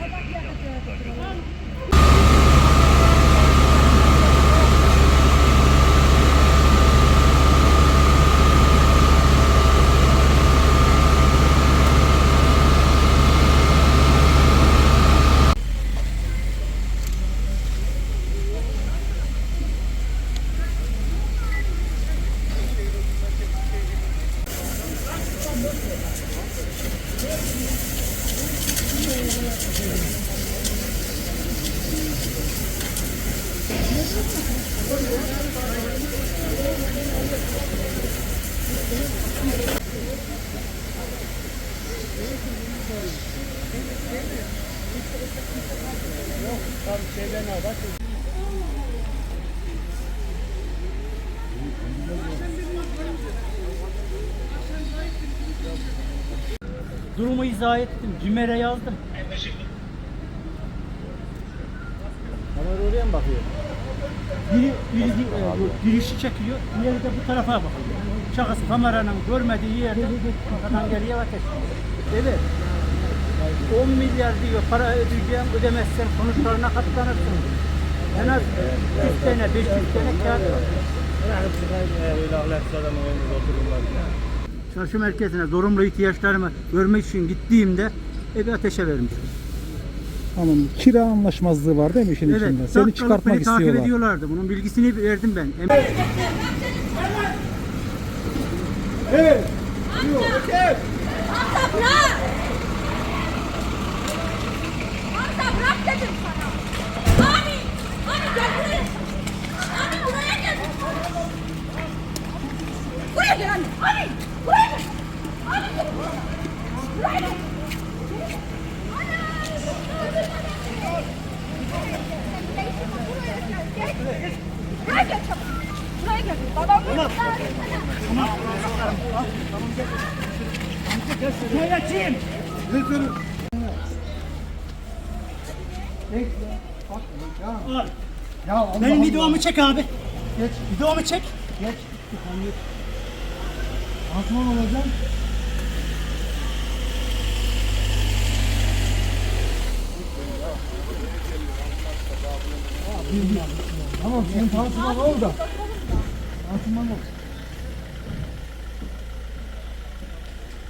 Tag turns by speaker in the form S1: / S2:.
S1: Отак я хотіла. Yok, tam şeyden al, bak. Durumu izah ettim. Cimer'e yazdım.
S2: Kamera oraya mı bakıyor?
S1: Biri, biri e, bu girişi çekiyor, diğeri de bu tarafa bakıyor. Şahıs kameranın görmediği yerde arkadan geriye ateş. Evet. 10 milyar diyor para ödeyeceğim, ödemezsen sonuçlarına katlanırsın. En az 100 tane, 500 tane kağıt var.
S2: Öyle ahlaksız adamın önünde otururlar.
S1: Çarşı merkezine zorunlu ihtiyaçlarımı görmek için gittiğimde evi ateşe vermiştim.
S3: Tamam. Kira anlaşmazlığı var değil mi işin içinde?
S1: Evet,
S3: Seni
S1: dakikalık
S3: çıkartmak
S1: beni takip
S3: istiyorlar.
S1: ediyorlardı. Bunun bilgisini verdim ben. Em-
S4: Hamza bırak! Gel! Babam burada!
S1: Al.
S3: Ya Allah
S1: Benim videomu çek abi.
S3: Geç.
S1: Videomu çek.
S3: Geç. Antrenman olacağım. Tamam senin tansiyon oldu. Tansiyon oldu.